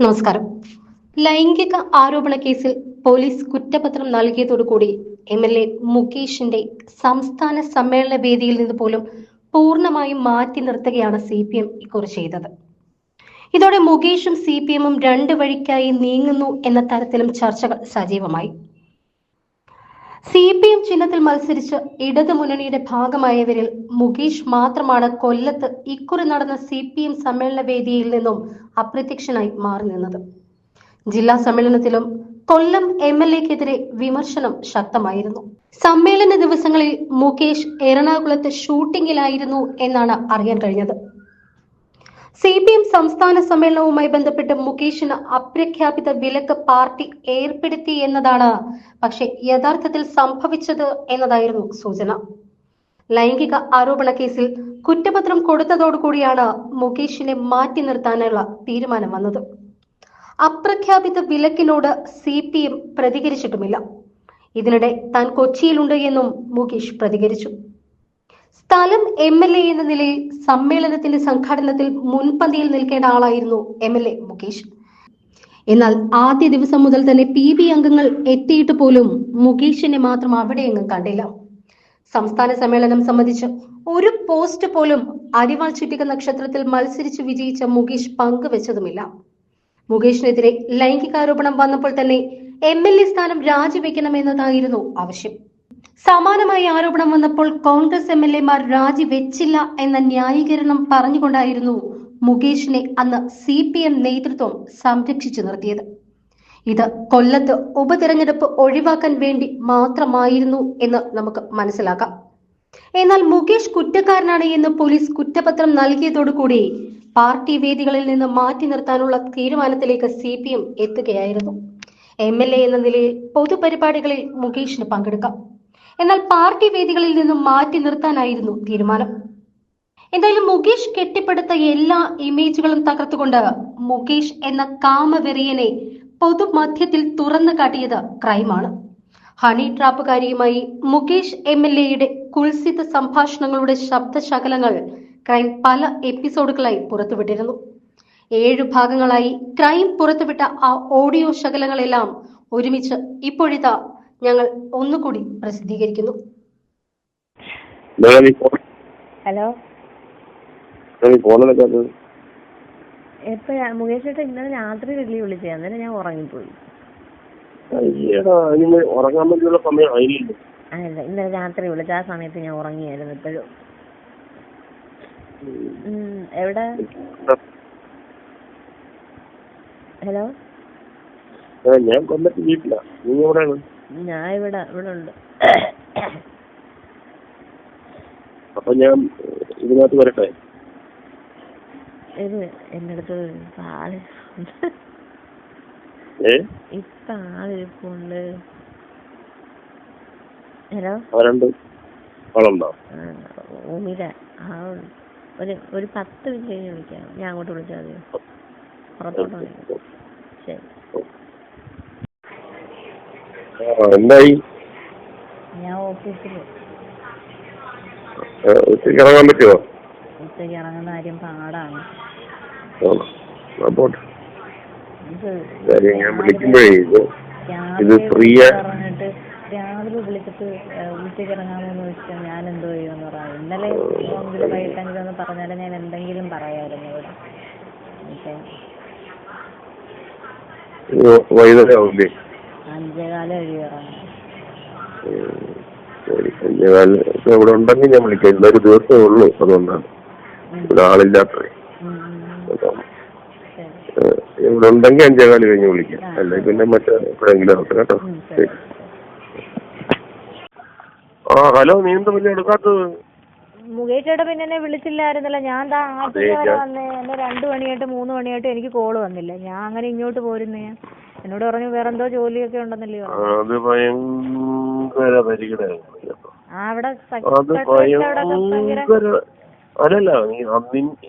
നമസ്കാരം. ലൈംഗിക ആരോപണ കേസിൽ പോലീസ് കുറ്റപത്രം നൽകിയതോടുകൂടി എം എൽ എ മുകേഷിന്റെ സംസ്ഥാന സമ്മേളന വേദിയിൽ നിന്ന് പോലും പൂർണമായും മാറ്റി നിർത്തുകയാണ് സി പി എം ഇക്കുറി ചെയ്തത്. ഇതോടെ മുകേഷും സി പി എമ്മും രണ്ട് വഴിക്കായി നീങ്ങുന്നു എന്ന തരത്തിലും ചർച്ചകൾ സജീവമായി. സി പി എം ചിഹ്നത്തിൽ മത്സരിച്ച് ഇടതു മുന്നണിയുടെ ഭാഗമായവരിൽ മുകേഷ് മാത്രമാണ് കൊല്ലത്ത് ഇക്കുറി നടന്ന സി പി എം സമ്മേളന വേദിയിൽ നിന്നും അപ്രത്യക്ഷനായി മാറി നിന്നത്. ജില്ലാ സമ്മേളനത്തിലും കൊല്ലം എം എൽ എക്കെതിരെ വിമർശനം ശക്തമായിരുന്നു. സമ്മേളന ദിവസങ്ങളിൽ മുകേഷ് എറണാകുളത്ത് ഷൂട്ടിങ്ങിലായിരുന്നു എന്നാണ് അറിയാൻ കഴിഞ്ഞത്. സി പി എം സംസ്ഥാന സമ്മേളനവുമായി ബന്ധപ്പെട്ട് മുകേഷിന് അപ്രഖ്യാപിത വിലക്ക് പാർട്ടി ഏർപ്പെടുത്തി എന്നതാണ് പക്ഷെ യഥാർത്ഥത്തിൽ സംഭവിച്ചത് എന്നതായിരുന്നു സൂചന. ലൈംഗിക ആരോപണ കേസിൽ കുറ്റപത്രം കൊടുത്തതോടുകൂടിയാണ് മുകേഷിനെ മാറ്റി നിർത്താനുള്ള തീരുമാനം വന്നത്. അപ്രഖ്യാപിത വിലക്കിനോട് സി പി എം പ്രതികരിച്ചിട്ടുമില്ല. ഇതിനിടെ താൻ കൊച്ചിയിലുണ്ട് എന്നും മുകേഷ് പ്രതികരിച്ചു. സ്ഥലം എം എൽ എ എന്ന നിലയിൽ സമ്മേളനത്തിന്റെ സംഘാടനത്തിൽ മുൻപന്തിയിൽ നിൽക്കേണ്ട ആളായിരുന്നു എം എൽ എ മുകേഷ്. എന്നാൽ ആദ്യ ദിവസം മുതൽ തന്നെ പി ബി അംഗങ്ങൾ എത്തിയിട്ട് പോലും മുകേഷിനെ മാത്രം അവിടെയെങ്ങും കണ്ടില്ല. സംസ്ഥാന സമ്മേളനം സംബന്ധിച്ച് ഒരു പോസ്റ്റ് പോലും അരിവാൾ ചുറ്റിക നക്ഷത്രത്തിൽ മത്സരിച്ച് വിജയിച്ച മുകേഷ് പങ്കുവെച്ചതുമില്ല. മുകേഷിനെതിരെ ലൈംഗികാരോപണം വന്നപ്പോൾ തന്നെ എം എൽ എ സ്ഥാനം രാജിവെക്കണമെന്നതായിരുന്നു ആവശ്യം. സമാനമായ ആരോപണം വന്നപ്പോൾ കോൺഗ്രസ് എം എൽ എമാർ രാജിവെച്ചില്ല എന്ന ന്യായീകരണം പറഞ്ഞുകൊണ്ടായിരുന്നു മുകേഷിനെ അന്ന് സി പി എം നേതൃത്വം സംരക്ഷിച്ചു നിർത്തിയത്. ഇത് കൊല്ലത്ത് ഉപതെരഞ്ഞെടുപ്പ് ഒഴിവാക്കാൻ വേണ്ടി മാത്രമായിരുന്നു എന്ന് നമുക്ക് മനസ്സിലാക്കാം. എന്നാൽ മുകേഷ് കുറ്റക്കാരനാണ് എന്ന് പോലീസ് കുറ്റപത്രം നൽകിയതോടുകൂടി പാർട്ടി വേദികളിൽ നിന്ന് മാറ്റി നിർത്താനുള്ള തീരുമാനത്തിലേക്ക് സി പി എം എത്തുകയായിരുന്നു. എം എൽ എ എന്ന നിലയിൽ പൊതുപരിപാടികളിൽ മുകേഷിന് പങ്കെടുക്കാം. എന്നാൽ പാർട്ടി വേദികളിൽ നിന്നും മാറ്റി നിർത്താനായിരുന്നു തീരുമാനം. എന്തായാലും മുകേഷ് കെട്ടിപ്പടുത്ത എല്ലാ ഇമേജുകളും തകർത്തുകൊണ്ട് മുകേഷ് എന്ന കാമവെറിയനെ പൊതുമധ്യത്തിൽ തുറന്നു കാട്ടിയത് ക്രൈമാണ്. ഹണി ട്രാപ്പുകാരിയുമായി മുകേഷ് എം എൽ എയുടെ കുൽസിത സംഭാഷണങ്ങളുടെ ശബ്ദശകലങ്ങൾ ക്രൈം പല എപ്പിസോഡുകളായി പുറത്തുവിട്ടിരുന്നു. ഏഴു ഭാഗങ്ങളായി ക്രൈം പുറത്തുവിട്ട ആ ഓഡിയോ ശകലങ്ങളെല്ലാം ഒരുമിച്ച് ഇപ്പോഴിതാ ഞങ്ങൾ ഒന്നുകൂടി പ്രസിദ്ധീകരിക്കുന്നു. ഹലോ? എപ്പോഴാ മുകേഷ് ചേട്ടൻ ഇന്നലെ രാത്രി വെള്ളി വിളിച്ചേ അന്നേരം ഞാൻ ഉറങ്ങിപ്പോയി. ഉറങ്ങാൻ വേണ്ടിയുള്ള സമയം ആയില്ലല്ലോ അല്ല ഇന്നലെ രാത്രി വിളിച്ച ആ സമയത്ത് ഞാൻ ഉറങ്ങിയായിരുന്നു ഇപ്പോഴും. എവിടെ? ഹലോ? ഞാൻ കൊല്ലത്ത് വീട്ടിലാ. നീ എവിടെയാണ്? ഞാൻ ഇവിടെ ഇവിടെ ഉണ്ട്. അപ്പൊ ഞാൻ ഇതിനകത്ത് വരട്ടെ? ഇത് അടുത്ത് ആൾ ഇപ്പൊ ആളിരിപ്പുണ്ട്. ഹലോ? ആ, ഒരു ഒരു പത്ത് മിനിറ്റ് കഴിഞ്ഞ് വിളിക്കാം. ഞാൻ അങ്ങോട്ട് വിളിച്ചാൽ മതിയോ? പുറത്തോട്ട് ശരി. എന്തായി? ഞാൻ ഓഫീസിൽ ഉച്ചയ്ക്ക് ഇറങ്ങാൻ പറ്റുമോ ഉച്ചയ്ക്ക് ഇറങ്ങുന്ന കാര്യം പാടാണ്. പോട്ടെ. കാര്യം ഞാൻ വിളിക്കുമ്പോഴേ ഇത് ഇത് ഫ്രീ പറഞ്ഞിട്ട് രാവിലെ വിളിച്ചിട്ട് ഉച്ചയ്ക്ക് ഇറങ്ങാമെന്ന് വെച്ചാൽ ഞാൻ എന്തോ ചെയ്യുമെന്ന് പറയാം. ഇന്നലെ എങ്കിലും വൈകിട്ടെങ്കിലും ഒന്ന് ഞാൻ എന്തെങ്കിലും പറയാമായിരുന്നു ഇവിടെ. വൈകുന്നേരം ആവില്ലേ അഞ്ചേകാലം ശരി ഇവിടെ ഉണ്ടെങ്കിൽ ഞാൻ വിളിക്കാം. ഇന്നൊരു ദിവസമേ ഉള്ളൂ അതുകൊണ്ടാണ്. ഇവിടെ ആളില്ലാത്തേ ഇവിടെ ഉണ്ടെങ്കിൽ അഞ്ചേകാൽ കഴിഞ്ഞ് വിളിക്കാം. അല്ലെങ്കിൽ പിന്നെ മറ്റേ എപ്പോഴെങ്കിലും ആവട്ടെ കേട്ടോ. ശരി. ആ ഹലോ നീ എന്താ പിന്നെ എടുക്കാത്തത് മുകേഷേട്ട പിന്നെ എന്നെ വിളിച്ചില്ലായിരുന്നല്ലോ. ഞാൻ താ ആറ്റിൽ വരെ വന്നേ. എന്നെ രണ്ട് മണിയായിട്ട് മൂന്ന് മണിയായിട്ട് എനിക്ക് കോൾ വന്നില്ല. ഞാൻ അങ്ങനെ ഇങ്ങോട്ട് പോരുന്നേ. എന്നോട് പറഞ്ഞു വേറെ എന്തോ ജോലിയൊക്കെ ഉണ്ടെന്നല്ലേ അത് ഭയങ്കര പരിഗണന ആ അവിടെ അത് ഭയങ്കര അല്ലല്ല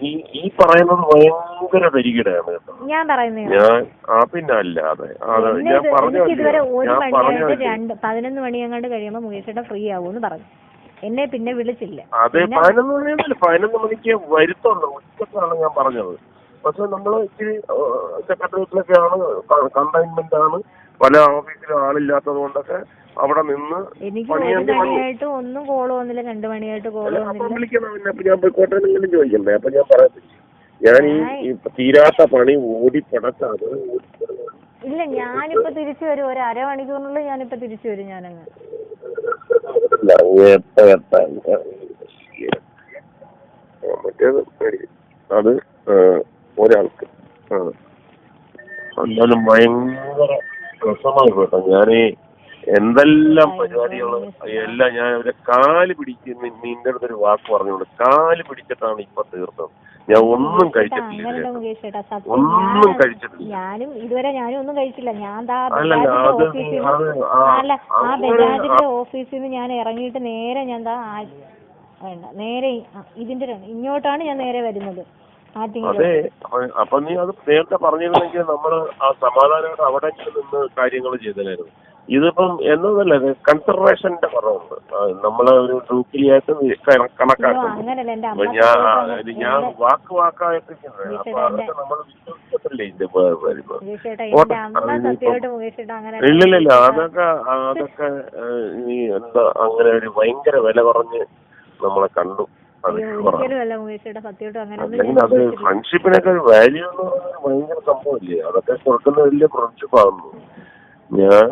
ഈ ഈ പറയുന്നത് ഭയങ്കര പരിഗിടയാണ് കേട്ടോ. ഞാൻ പറയുന്നത് ഞാൻ ആ പിന്നെ അല്ലാതെ അതെ. ഞാൻ പറഞ്ഞു ഇതുവരെ ഒരു ഞാൻ പറഞ്ഞു രണ്ട് പതിനൊന്ന് മണിയങ്ങാണ്ട് കഴിയുമ്പോൾ കഴിയുമ്പോ മുകേഷേട്ട ഫ്രീ ആവൂന്ന് പറഞ്ഞു. എന്നെ പിന്നെ വിളിച്ചില്ല. അതെ പതിനൊന്ന് മണി പതിനൊന്ന് മണിക്ക് വരുത്തുള്ളൂ ഉച്ചക്കാണ് ഞാൻ പറഞ്ഞത്. പക്ഷെ നമ്മൾ ഇച്ചിരി സെക്രട്ടേറിയറ്റിലൊക്കെയാണ് കണ്ടെയ്ൻമെന്റ് ആണ് പല ഓഫീസിലും ആളില്ലാത്തത് കൊണ്ടൊക്കെ അവിടെ നിന്ന് എനിക്ക് ഒരു മണിയായിട്ട് ഒന്നും കോൾ വന്നില്ല രണ്ടു മണിയായിട്ട് കോൾ അല്ല, വന്നില്ല. അപ്പൊ ഞാൻ പോയിക്കോട്ടെ എന്നെങ്കിലും ചോദിക്കണ്ടേ? അപ്പൊ ഞാൻ പറയാം ഞാൻ ഈ തീരാത്ത പണി ഓടി പടച്ചാണ് ഇല്ല ഞാനിപ്പോ തിരിച്ചു വരും. ഒരു അരമണിക്കൂറിനുള്ളിൽ ഞാനിപ്പോ തിരിച്ചു വരും ഞാനങ്ങ്. മറ്റേത്. അത് ഒരാൾക്ക്. ആ. എന്നാലും ഭയങ്കര രസമായി കേട്ടോ. ഞാൻ എന്തെല്ലാം പരിപാടികൾ എല്ലാം ഞാൻ അവരെ കാൽ പിടിച്ച് നിന്റെ അടുത്തൊരു വാക്ക് പറഞ്ഞോണ്ട് കാൽ പിടിച്ചിട്ടാണ് ഇപ്പൊ തീർത്തത്. ഞാൻ ഒന്നും കഴിച്ചിട്ടില്ല ഒന്നും കഴിച്ചിട്ടില്ല. ഞാനും ഇതുവരെ ഞാനും ഒന്നും കഴിച്ചില്ല. ഞാൻ ദാ ബജാജിന്റെ ഓഫീസിൽ നിന്ന് ആ അല്ല ആ അങ്ങനെ ബജാജിന്റെ ഓഫീസിൽ നിന്ന് ഞാൻ ഇറങ്ങിയിട്ട് നേരെ ഞാൻ ദാ ആ- വേണ്ട നേരെ ഇതിന്റെ ഇങ്ങോട്ടാണ് ഞാൻ നേരെ വരുന്നത്. അതെ അപ്പൊ- നീ അത് നേരത്തെ പറഞ്ഞിരുന്നെങ്കിൽ നമ്മൾ ആ സമാധാനമായിട്ട് അവിടെ നിന്ന് കാര്യങ്ങൾ ചെയ്തല്ലായിരുന്നു ഇതിപ്പം എന്നതല്ല കൺസർവേഷന്റെ കുറവുണ്ട്. നമ്മളെ ഒരു അയ്യോ കണക്കാക്കുന്നു ഞാൻ ഞാൻ വാക്ക് വാക്കായിട്ടിരിക്കുന്നത്. അപ്പൊ അതൊക്കെ നമ്മൾ വിശ്വസിക്കത്തില്ലേ ഇതിന്റെ വരുന്നത് ഇല്ലില്ലില്ല അതൊക്കെ അതൊക്കെ എന്താ അങ്ങനെ ഒരു ഭയങ്കര വില കുറഞ്ഞ് നമ്മളെ കണ്ടു. അല്ലെങ്കിൽ അത് ചോദിച്ചിട്ടില്ല. ഫ്രണ്ട്ഷിപ്പിനൊക്കെ ഒരു വാല്യൂ എന്ന് പറയുന്നത് ഭയങ്കര സംഭവമില്ലേ? അതൊക്കെ കൊടുക്കുന്ന വലിയ ഫ്രണ്ട്ഷിപ്പ് ആകുന്നു ഞാൻ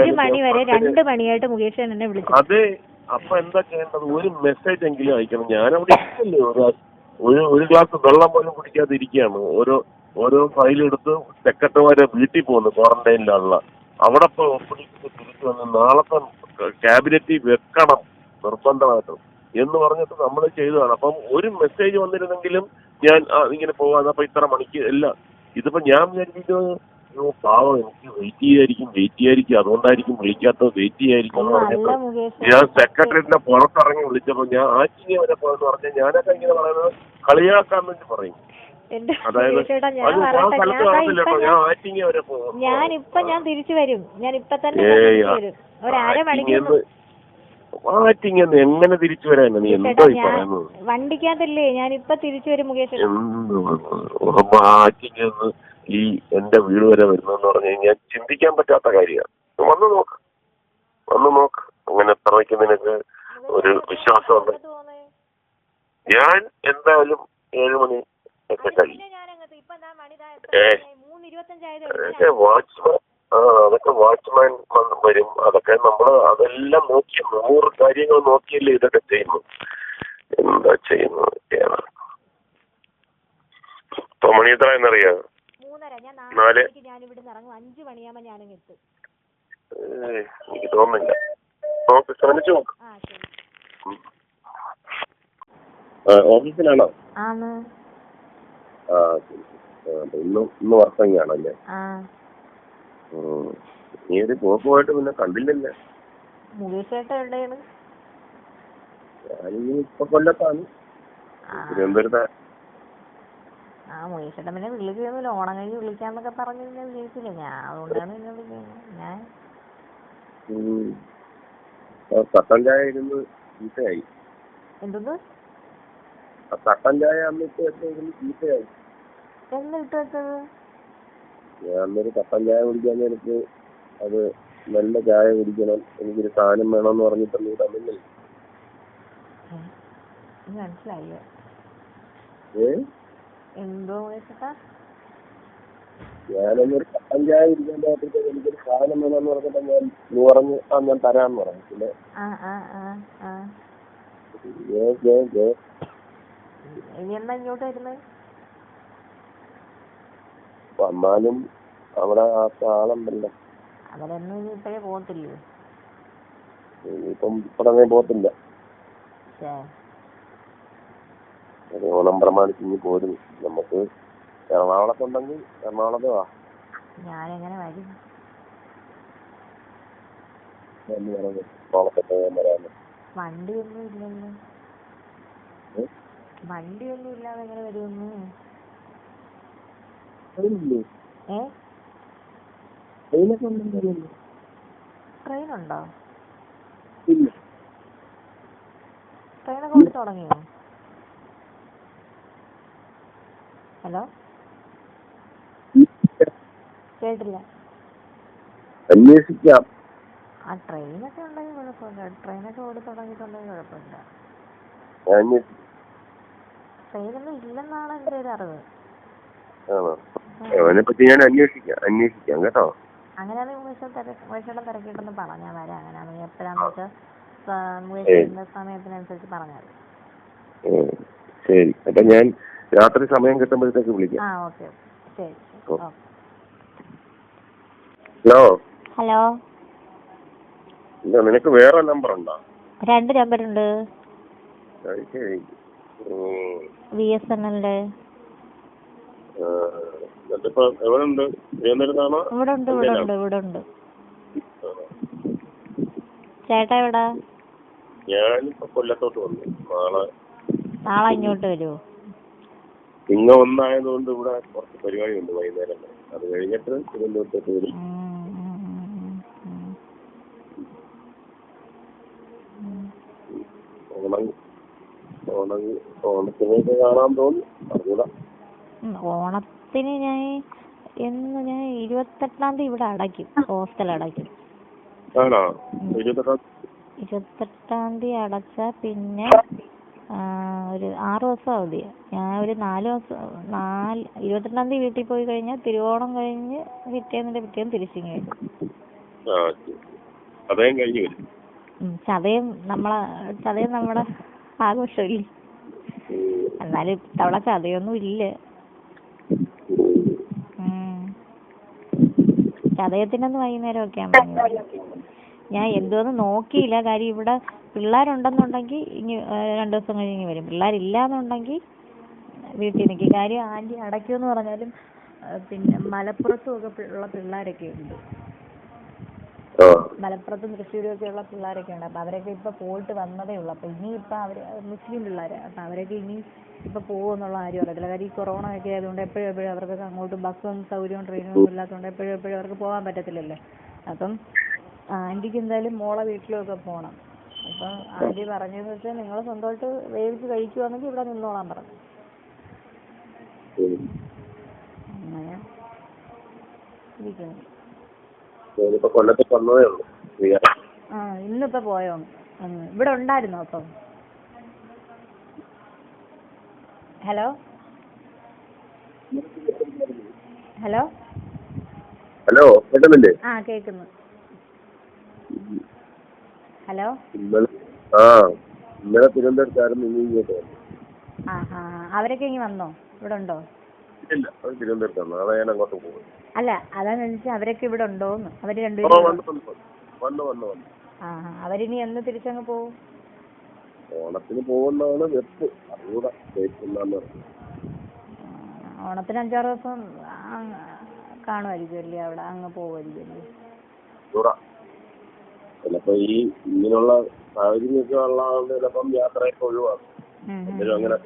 ഒരു മണി വരെ രണ്ട് മണിയായിട്ട് മുകേഷ് ചേട്ടൻ എന്നെ വിളിച്ചു. അതെ അപ്പൊ എന്താ ചെയ്യേണ്ടത്? ഒരു മെസ്സേജ് എങ്കിലും അയക്കണം. ഞാൻ അവിടെ ഇരിക്കല്ലേ. ഒരു ഒരു ഗ്ലാസ് വെള്ളം പോലും കുടിക്കാതെ ഇരിക്കുകയാണ്. ഓരോ ഓരോ ഫയലെടുത്ത് സെക്രട്ടറിമാരെ വീട്ടിൽ പോകുന്നു ക്വാറന്റൈനിലുള്ള അവിടെ ഒപ്പിടിച്ച് തിരിച്ചു വന്ന് നാളത്തെ ക്യാബിനറ്റിൽ വെക്കണം നിർബന്ധമായിട്ടും. എന്ന് പറഞ്ഞിട്ട് നമ്മൾ ചെയ്തതാണ്. അപ്പം ഒരു മെസ്സേജ് വന്നിരുന്നെങ്കിലും ഞാൻ ഇങ്ങനെ പോവാന്ന് അപ്പൊ ഇത്ര മണിക്ക് എല്ലാം ഇതിപ്പോ ഞാൻ വിചാരിക്കുന്നത് പാവം എനിക്ക് വെയിറ്റ് ചെയ്യായിരിക്കും വെയിറ്റ് ചെയ്യായിരിക്കും. അതുകൊണ്ടായിരിക്കും വിളിക്കാത്തത് വെയിറ്റ് ചെയ്യായിരിക്കും. എന്ന് പറഞ്ഞപ്പോ ഞാൻ സെക്രട്ടറിന്റെ പുറത്തിറങ്ങി വിളിച്ചപ്പോ ഞാൻ ആറ്റിനെ വരെ പോയെന്ന് പറഞ്ഞാൽ ഞാനൊക്കെ ഇങ്ങനെ പറയുന്നത് കളിയാക്കാന്ന് വെച്ച് പറയും. അതായത് ഞാൻ തിരിച്ചു വരും ഞാൻ ഇപ്പൊ തന്നെ മണിക്കൂർ വരും ഒരു അരമണിക്കൂർ ആറ്റിങ്ങന്ന് എങ്ങനെ തിരിച്ചു വരാനാ നീ എന്തോ ഈ ഞാൻ പറയുന്നത്? വണ്ടിക്കകത്തല്ലേ ഞാൻ ഇപ്പൊ തിരിച്ചു വരും മുകേഷ് എന്ത് ഈ എന്റെ വീട് വരെ വരുന്നെന്ന് പറഞ്ഞു കഴിഞ്ഞാൽ ചിന്തിക്കാൻ പറ്റാത്ത കാര്യമാണ് വന്ന് നോക്ക്. വന്ന് നോക്ക്. അങ്ങനെ എത്രയ്ക്ക് നിനക്ക് ഒരു വിശ്വാസമുണ്ട് ഞാൻ എന്തായാലും ഏഴ് മണി ഒക്കെ കഴിയും. ഏ. വാച്ച്മാൻ അതൊക്കെ വാച്ച്മാൻ വരും. അതൊക്കെ നമ്മൾ അതെല്ലാം നോക്കി നൂറ് കാര്യങ്ങൾ നോക്കിയല്ലേ ഇതൊക്കെ ചെയ്യുന്നു. എന്താ ചെയ്യുന്നത് ഇപ്പൊ മണി എത്ര എന്നറിയാ? നാല്. എനിക്ക് തോന്നുന്നില്ല. നോക്ക്. ശ്രമിച്ചു ഓഫീസിലാണോ? ഇന്ന് ഇന്ന് വർക്കിംഗ് ആണല്ലേ. നീ ഒരു പോക്കുമായിട്ട് പിന്നെ കണ്ടില്ലല്ലേ. ഞാനിനി ഇപ്പൊ കൊല്ലത്താണ്. ആ. തിരുവനന്തപുരത്തെ. ആ മുനീഷേട്ടൻ പിന്നെ വിളിക്കുന്നില്ല ഓണം കഴിഞ്ഞ് വിളിക്കാന്നൊക്കെ പറഞ്ഞു പിന്നെ വിളിച്ചില്ല. ഞാൻ അതുകൊണ്ടാണ് പിന്നെ വിളിക്കുന്നത്. ഞാൻ കട്ടൻ ചായ ഇരുന്ന് ചീത്തയായി എന്തെന്ന്? കട്ടൻ ചായ അന്ന് ഇട്ട് വെച്ചിരുന്ന് ചീത്തയായി എന്ന് ഇട്ട് വെച്ചത്? ഞാൻ അന്നൊരു കട്ടൻ ചായ കുടിക്കാൻ നേരത്ത് അത് നല്ല ചായ കുടിക്കണം എനിക്കൊരു സാധനം വേണമെന്ന് പറഞ്ഞിട്ട് നീ തന്നില്ലേ എന്തോ ഞാനൊന്നൊരു കട്ടൻ ചായ കുടിക്കാൻ പോയപ്പോഴത്തേക്ക് എനിക്കൊരു സാധനം വേണമെന്ന് പറഞ്ഞിട്ട് ഞാൻ നീ പറഞ്ഞു ആ ഞാൻ തരാന്ന് പറഞ്ഞു. പിന്നെ. ഇനി എന്നാ ഇങ്ങോട്ട് വരുന്നത് വന്നാലും അവിടെ ആ ആളുണ്ടല്ലോ. അവരൊന്നും ഇപ്പോഴേ പോകത്തില്ലേ ഇനിയിപ്പം ഇപ്പഴങ്ങനെ പോകത്തില്ല. ഓണം പ്രമാണിച്ച് ഇനി പോരും. നമുക്ക് എറണാകുളത്തുണ്ടെങ്കിൽ എറണാകുളത്ത് വാ ഞാനെങ്ങനെ വരും? വണ്ടിയൊന്നും ഇല്ലല്ലോ? വണ്ടിയൊന്നും ഇല്ലാതെ എങ്ങനെ വരുമെന്ന് ട്രെയിനില്ലേ? ഏ ട്രെയിനൊക്കെ ഉണ്ടെന്ന് അറിയില്ലേ? ട്രെയിൻ ഉണ്ടോ ട്രെയിനൊക്കെ ഓടി തുടങ്ങിയോ? ഹലോ? കേട്ടില്ല. അന്വേഷിക്കാം. ആ ട്രെയിനൊക്കെ ഉണ്ടെങ്കിൽ കുഴപ്പമില്ല. ട്രെയിനൊക്കെ ഓടി തുടങ്ങിയിട്ടുണ്ടെങ്കിൽ കുഴപ്പമില്ല. ട്രെയിനൊന്നും ഇല്ലെന്നാണ് എന്റെ ഒരു അറിവ്. ആണോ? അവനെ പറ്റി ഞാൻ അന്വേഷിക്കാം അന്വേഷിക്കാം കേട്ടോ. അങ്ങനെയാണെങ്കിൽ മുകേഷ് തിര മുകേഷോടെ തിരക്കിയിട്ടൊന്ന് പറഞ്ഞാൽ മതി. അങ്ങനെയാണെങ്കിൽ എപ്പോഴാന്ന് വെച്ചാൽ മുകേഷിന്റെ സമയത്തിനനുസരിച്ച് പറഞ്ഞാൽ. ശരി. അപ്പൊ ഞാൻ രാത്രി സമയം കിട്ടുമ്പോഴത്തേക്ക് വിളിക്കാം. ആ ഓക്കെ ശരി ഹലോ? ഹലോ? ഇല്ല നിനക്ക് വേറെ നമ്പർ ഉണ്ടോ? രണ്ട് നമ്പർ ഉണ്ട്. ബി എസ് എൻ എല്ലിന്റെ എന്നിട്ടിപ്പോ എവിടെ ഉണ്ട് തിരുവനന്തപുരത്താണോ ഇവിടെ ഉണ്ട് ഇവിടെ ഉണ്ട് ഇവിടെ ഉണ്ട് ചേട്ടാ എവിടാ? ഞാനിപ്പോ കൊല്ലത്തോട്ട് വന്നു. നാളെ നാളെ ഇങ്ങോട്ട് വരുമോ ഇങ്ങ ഒന്നായതുകൊണ്ട് ഇവിടെ കുറച്ച് പരിപാടിയുണ്ട് വൈകുന്നേരം വരെ. അത് കഴിഞ്ഞിട്ട് തിരുവനന്തപുരത്തോട്ട് വരും. ഓണം ഓണം ഓണത്തിനൊക്കെ കാണാൻ തോന്നും. അറിഞ്ഞൂടാ ഓണത്തിന് ഞാൻ എന്ന് ഞാൻ ഇരുപത്തെട്ടാം തീയതി ഇവിടെ അടയ്ക്കും. ഹോസ്റ്റൽ അടയ്ക്കും. ഇരുപത്തെട്ടാം തീയതി അടച്ചാൽ പിന്നെ ഒരു ആറ് ദിവസം അവധിയാ ഞാൻ ഒരു നാല് ദിവസം നാല് ഇരുപത്തെട്ടാം തീയതി വീട്ടിൽ പോയി കഴിഞ്ഞാൽ തിരുവോണം കഴിഞ്ഞ് പിറ്റേന്നിന്റെ പിറ്റേന്ന് തിരിച്ചിങ്ങി വരും. അതേം കഴിഞ്ഞ് വരും. ചതയം നമ്മളെ ചതയം നമ്മളെ ആഘോഷമില്ലേ. എന്നാലും ഇത്തവണ ചതയൊന്നും ഇല്ല. ചതയത്തിനൊന്ന് വൈകുന്നേരം ഒക്കെ ആകുമ്പോൾ ഞാൻ എന്തോന്ന് നോക്കിയില്ല. കാര്യം ഇവിടെ പിള്ളേരുണ്ടെന്നുണ്ടെങ്കിൽ ഇനി രണ്ട് ദിവസം കഴിഞ്ഞ് വരും. പിള്ളേരില്ലാന്നുണ്ടെങ്കിൽ വീട്ടിൽ നിൽക്കും കാര്യം ആന്റി അടയ്ക്കുമെന്ന് പറഞ്ഞാലും പിന്നെ മലപ്പുറത്തും ഒക്കെ ഉള്ള പിള്ളേരൊക്കെ ഉണ്ട്. മലപ്പുറത്തും തൃശ്ശൂരും ഒക്കെ ഉള്ള പിള്ളേരൊക്കെ ഉണ്ട് അപ്പൊ അവരൊക്കെ ഇപ്പോ പോയിട്ട് വന്നതേ ഉള്ളൂ. അപ്പൊ ഇനി ഇപ്പോ അവർ മുസ്ലിം പിള്ളേര്. അപ്പൊ അവരൊക്കെ ഇനി ഇപ്പൊ പോകുമെന്നുള്ള കാര്യം അറിയത്തില്ല. കാര്യം ഈ കൊറോണ ഒക്കെ ആയതുകൊണ്ട് എപ്പോഴും എപ്പോഴും അവർക്കൊക്കെ അങ്ങോട്ട് ബസ്സും സൗകര്യവും ട്രെയിനും ഒന്നും ഇല്ലാത്തതുകൊണ്ട് എപ്പോഴും എപ്പോഴും അവർക്ക് പോകാൻ പറ്റത്തില്ലല്ലോ. അപ്പം ആന്റിക്ക് എന്തായാലും മോളെ വീട്ടിലൊക്കെ പോണം. അപ്പൊ ആന്റി പറഞ്ഞതെന്ന് വെച്ചാൽ നിങ്ങൾ സ്വന്തമായിട്ട് വേവിച്ച് കഴിക്കുവാണെങ്കിൽ ഇവിടെ നിന്നോളാൻ പറഞ്ഞു. അങ്ങനെ ഇരിക്കുന്നു. ഞാനിപ്പോ കൊല്ലത്ത് വന്നതേ ഉള്ളൂ. ആ ഇന്നിപ്പോ പോയോ? ഒന്ന് ഇവിടെ ഉണ്ടായിരുന്നോ അപ്പം? ഹലോ? ഹലോ? ഹലോ കേൾക്കുന്നില്ലേ ആ കേൾക്കുന്നു ഹലോ? ആ ഇന്നലെ തിരുവനന്തപുരത്തായിരുന്നു ഇനി ഇങ്ങോട്ട് ആ ആ. അവരൊക്കെ ഇനി വന്നോ? ഇവിടെ ഉണ്ടോ? ഇല്ല തിരുവനന്തപുരത്താണ് നാളെ ഞാൻ അങ്ങോട്ട് പോകും. അല്ല അതാന്ന് വെച്ചാൽ അവരൊക്കെ ഇവിടെ ഉണ്ടോന്ന്. അവർ രണ്ട് രണ്ടുപേരും വന്നു വന്നു വന്നു. ആ. അവരിനി എന്ന് തിരിച്ചങ്ങ് പോവും? ഓണത്തിന് പോകുന്നതാണ് വെപ്പ്. അറിയൂടാ ഓണത്തിന് അഞ്ചാറ് ദിവസം കാണുമായിരിക്കുമല്ലേ അവിടെ? അങ്ങ് അറിയൂടാ ചിലപ്പോ ഈ ഇങ്ങനെയുള്ള സാഹചര്യമൊക്കെ ഉള്ളതുകൊണ്ട് ചിലപ്പം യാത്രയൊക്കെ ഒഴിവാക്കും. അങ്ങനെ.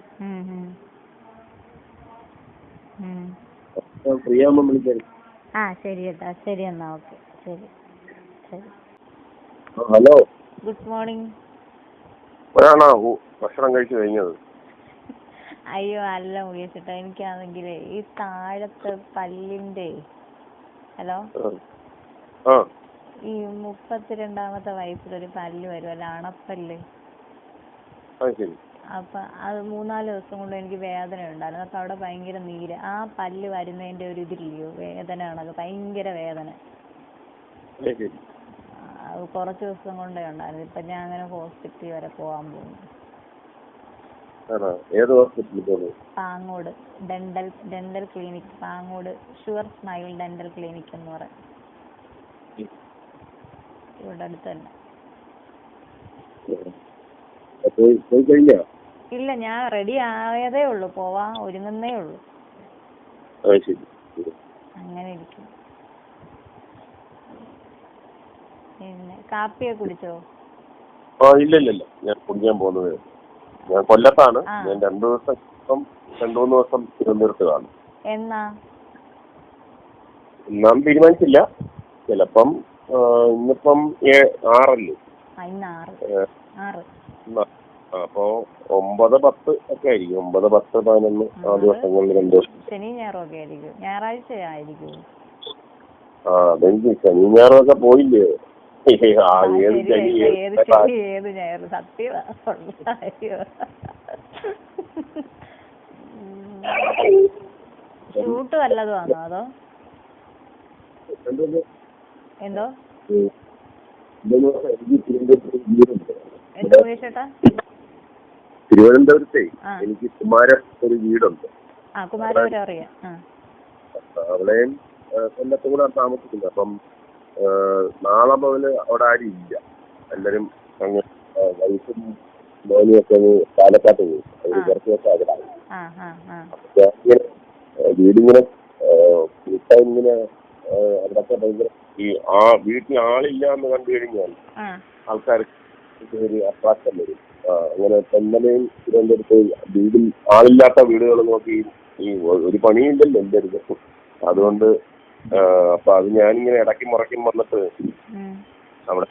ഫ്രീ ആ ശരി കേട്ടാ ശരി എന്നാ ഓക്കെ ശരി ശരി. ഹലോ. Good morning. ഭക്ഷണം കഴിച്ചു കഴിഞ്ഞത്. അയ്യോ അല്ല മുകേഷേട്ടാ എനിക്കാണെങ്കിൽ ഈ താഴത്തെ പല്ലിന്റെ ഹലോ? ഈ മുപ്പത്തിരണ്ടാമത്തെ വയസ്സിലൊരു പല്ല് വരുമല്ലോ അണപ്പല്ല്. ശരി. അപ്പൊ അത് മൂന്നാൽ ദിവസം കൊണ്ട് എനിക്ക് വേദന ഉണ്ടായിരുന്നു. അപ്പൊ അവിടെ ഭയങ്കര നീര്. ആ പല്ല് വരുന്നതിന്റെ ഒരു ഇതില്ലയോ? വേദന കണക്ക് ഭയങ്കര വേദന. അത് കുറച്ച് ദിവസം കൊണ്ടേ ഉണ്ടായിരുന്നു. ഇപ്പൊ ഞാൻ അങ്ങനെ ഹോസ്പിറ്റലിൽ വരെ പോകാൻ പോകുന്നു. ഏത് ഹോസ്പിറ്റലിൽ Pangode. Dental dental clinic. Pangode sure smile dental clinic എന്ന് പറയും. ഇവിടെ അടുത്ത് തന്നെ. പോയി കഴിഞ്ഞാ? ഇല്ല ഞാൻ റെഡി ആയതേ ഉള്ളൂ. പോവാ ഒരുങ്ങുന്നേ ഉള്ളൂ. അങ്ങനെ ഇരിക്കും പിന്നെ കാപ്പിയെ കുടിച്ചോ? ആ ഇല്ല ഇല്ല ഇല്ല. ഞാൻ കുടിക്കാൻ പോകുന്നത്. ഞാൻ കൊല്ലത്താണ്. ഞാൻ രണ്ടു ദിവസം രണ്ടു മൂന്ന് ദിവസം തിരുവനന്തപുരത്ത് കാണും. എന്നാ? നാം തീരുമാനിച്ചില്ല. ചിലപ്പം ഇന്നിപ്പം ആറല്ലേ? ഇന്ന് ആറ്. അപ്പോ ഒമ്പത് പത്ത് ഒക്കെ ആയിരിക്കും. ഒമ്പത് പത്ത് പതിനൊന്ന് ആ ദിവസങ്ങളിൽ രണ്ട് ശനി ആയിരിക്കും. ഞായറാഴ്ച ആയിരിക്കും. ആ അതെനിക്ക് ശനി ഞായറൊക്കെ പോയില്ലേ? ആ ഏത് ശനി ഏത് ഏത് ശനി ഏത് ഞായർ സത്യമാ ഷൂട്ട് വല്ലതും അതോ? എന്തോ? എന്തോ ചേട്ടാ? തിരുവനന്തപുരത്തെ എനിക്ക് കുമാര ഒരു വീടുണ്ട്. അവിടെയും കൊല്ലത്തും കൂടെ താമസിക്കുന്നത് അപ്പം നാളെ മുതൽ അവിടെ ആരും ഇല്ല. എല്ലാരും അങ്ങ് വൈഫും മോനും ഒക്കെ അങ്ങ് പാലക്കാട്ട് പോയി അവർ. കുറച്ച് ദിവസം അവിടെ വീടിങ്ങനെ ഇങ്ങനെ അവിടെ അവിടൊക്കെ ഭയങ്കര ഈ ആ വീട്ടിൽ ആളില്ല എന്ന് കണ്ടു കഴിഞ്ഞാൽ ആൾക്കാർക്ക് ആൾക്കാർ ഒരു അട്രാക്ഷൻ വരും. അങ്ങനെ തെന്നലെയും തിരുവനന്തപുരത്ത് വീടിൽ ആളില്ലാത്ത വീടുകൾ നോക്കി ഈ ഒരു പണിയില്ലല്ലോ എന്റെ അടുത്ത് അതുകൊണ്ട് അപ്പൊ അത് ഞാനിങ്ങനെ ഇടയ്ക്കും മുറയ്ക്കും വന്നിട്ട്. അവിടെ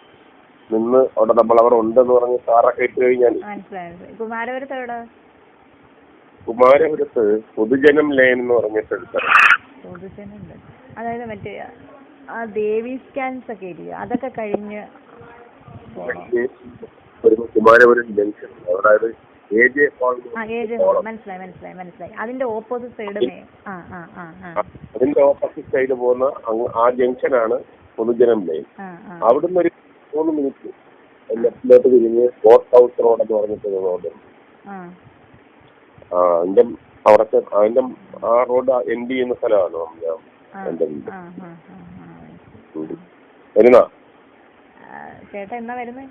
നിന്ന് അവിടെ നമ്മൾ അവർ ഉണ്ടെന്ന് പറഞ്ഞ് സാറൊക്കെ ഇട്ട് കഴിഞ്ഞാൽ കുമാരപുരത്ത് പൊതുജനം ലയൻ എന്ന് പറഞ്ഞിട്ട് അതായത് മറ്റേ ആ ദേവി സ്കാൻസ് ഒക്കെ ഇല്ലേ? അതൊക്കെ കഴിഞ്ഞ് പോണം ഒരു കുമാരപുരം ജംഗ്ഷൻ അതായത് എ ജെ കോളനി ആ ഏജ് മനസ്സിലായി മനസ്സിലായി മനസ്സിലായി. അതിന്റെ ഓപ്പോസിറ്റ് സൈഡ് അതിന്റെ ഓപ്പോസിറ്റ് സൈഡ് പോകുന്ന ആ ജംഗ്ഷനാണ് പൊതുജനം ലൈൻ അവിടുന്ന് ഒരു മൂന്ന് മിനിറ്റ് ലെഫ്റ്റിലോട്ട് തിരിഞ്ഞ് ഫോർട്ട് ഹൗസ് റോഡ് എന്ന് പറഞ്ഞിട്ട് റോഡ് ആ. അതിന്റെ അവിടത്തെ അതിന്റെ ആ റോഡ് എൻഡ് ചെയ്യുന്ന സ്ഥലമാണ് എന്റെ വീട്. വരുന്ന ചേട്ടാ എന്നാ വരുന്നേ?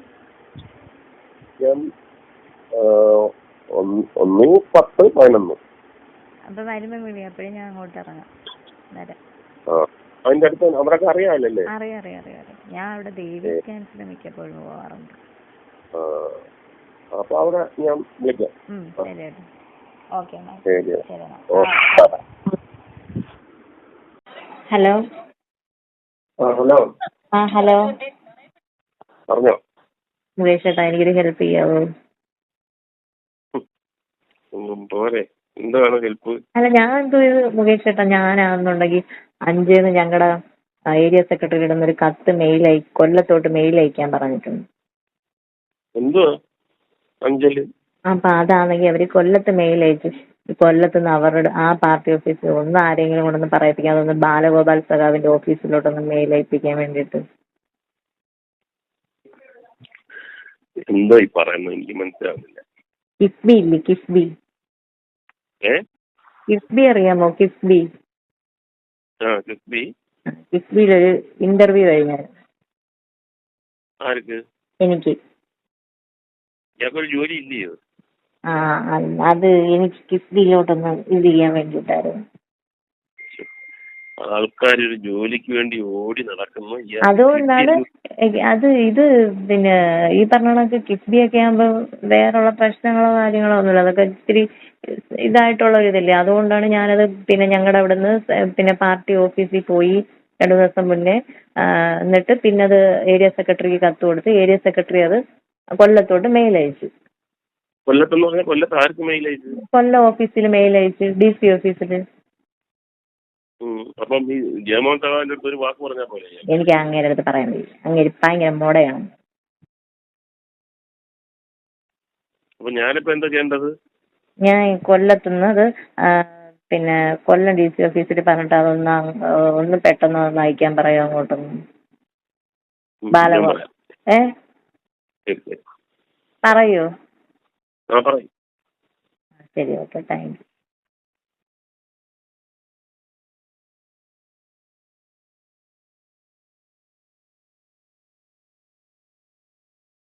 ഞാൻ ആ, ഒന്ന് ഒന്ന് പത്ത് പതിനൊന്ന്. അപ്പൊ വരുമ്പോ വിളി അപ്പഴേ ഞാൻ അങ്ങോട്ട് ഇറങ്ങാം. വരാം. അതിന്റെ അടുത്ത് അവരൊക്കെ അറിയാമല്ലേ അറിയാം അറിയാം അറിയാം അറിയാം. ഞാൻ അവിടെ ദേവി മിക്കപ്പോഴും പോവാറുണ്ട്. ആ അപ്പൊ അവിടെ ഞാൻ വിളിക്കാം. ശരി ഓക്കെ ശരി. ഹലോ? ഹലോ. ആ ഹലോ. പറഞ്ഞോ? മുകേഷ് ചേട്ടാ എനിക്കൊരു ഹെൽപ്പ് ചെയ്യാവോ? പോരെ. എന്താണ് ഹെൽപ്പ് അല്ല ഞാൻ എന്തോ മുകേഷ് ചേട്ടാ ഞാനാണെന്നുണ്ടെങ്കിൽ അഞ്ചേന്ന് ഞങ്ങളുടെ ഏരിയ സെക്രട്ടറി ഇടുന്ന ഒരു കത്ത് മെയിൽ അയ കൊല്ലത്തോട്ട് മെയിൽ അയക്കാൻ പറഞ്ഞിട്ടുണ്ട്. എന്തുവാ? അഞ്ചൽ? അപ്പൊ അതാണെങ്കിൽ അവർ കൊല്ലത്ത് മെയിൽ അയച്ചു കൊല്ലത്ത് നിന്ന് അവരുടെ ആ പാർട്ടി ഓഫീസിൽ ഒന്ന് ആരെങ്കിലും കൊണ്ടൊന്ന് പറയിപ്പിക്കാൻ ബാലഗോപാൽ സഖാവിന്റെ ഓഫീസിലോട്ടൊന്ന് മെയിൽ അയപ്പിക്കാൻ വേണ്ടിയിട്ട്. എന്തോ ഈ പറയുന്നത് എനിക്ക് മനസ്സിലാവുന്നില്ല. കിഫ്ബി ഇല്ലേ? കിഫ്ബി ഏ? കിഫ്ബി അറിയാമോ? കിഫ്ബി ആ കിഫ്ബി കിഫ്ബിയിലൊരു ഇന്റർവ്യൂ കഴിഞ്ഞു. ആർക്ക്? എനിക്ക്. ജോലി ഇല്ലയോ? ആ അത് എനിക്ക് കിഫ്ബിയിലോട്ടൊന്ന് ഇത് ചെയ്യാൻ വേണ്ടിയിട്ടായിരുന്നു. ആൾക്കാരൊരു ജോലിക്ക് വേണ്ടി ഓടി നടക്കുന്നു. അതുകൊണ്ടാണ് അത് ഇത് പിന്നെ ഈ പറഞ്ഞ കണക്ക് കിഫ്ബി ഒക്കെ ആകുമ്പോ വേറെയുള്ള പ്രശ്നങ്ങളോ കാര്യങ്ങളോ ഒന്നുമില്ല. അതൊക്കെ ഇത്തിരി ഇതായിട്ടുള്ള ഒരിതല്ലേ ഇതല്ലേ. അതുകൊണ്ടാണ് ഞാനത് പിന്നെ ഞങ്ങളുടെ അവിടുന്ന് പിന്നെ പാർട്ടി ഓഫീസിൽ പോയി രണ്ടു ദിവസം മുന്നേ എന്നിട്ട് പിന്നെ അത് ഏരിയ സെക്രട്ടറിക്ക് കത്ത് കൊടുത്ത് ഏരിയ സെക്രട്ടറി അത് കൊല്ലത്തോട്ട് മെയിൽ അയച്ചു. പറഞ്ഞാൽ കൊല്ലത്ത് ആർക്ക് മെയിൽ അയച്ചു കൊല്ലം ഓഫീസിൽ മെയിൽ അയച്ചു ഡി സി ഓഫീസിൽ. അപ്പം ഈ ജയമോഹൻ സഹാവിന്റെ അടുത്ത് ഒരു വാക്ക് പറഞ്ഞാൽ പോലെ എനിക്ക് അങ്ങേരെ അടുത്ത് പറയാൻ കഴിയും അങ്ങേര് ഭയങ്കര മോടയാണ് അപ്പൊ ഞാനിപ്പോ എന്താ ചെയ്യേണ്ടത്? ഞാൻ കൊല്ലത്തുനിന്ന് അത് പിന്നെ കൊല്ലം ഡി സി ഓഫീസിൽ പറഞ്ഞിട്ട് അതൊന്ന് അങ്- ഒന്ന് പെട്ടെന്ന് ഒന്ന് അയക്കാൻ പറയാം അങ്ങോട്ടൊന്ന് ബാലഗോ പറയാം. ഏ? ശരി ശരി. പറയോ? ആ പറയും. ശരി ഓക്കെ താങ്ക് യു.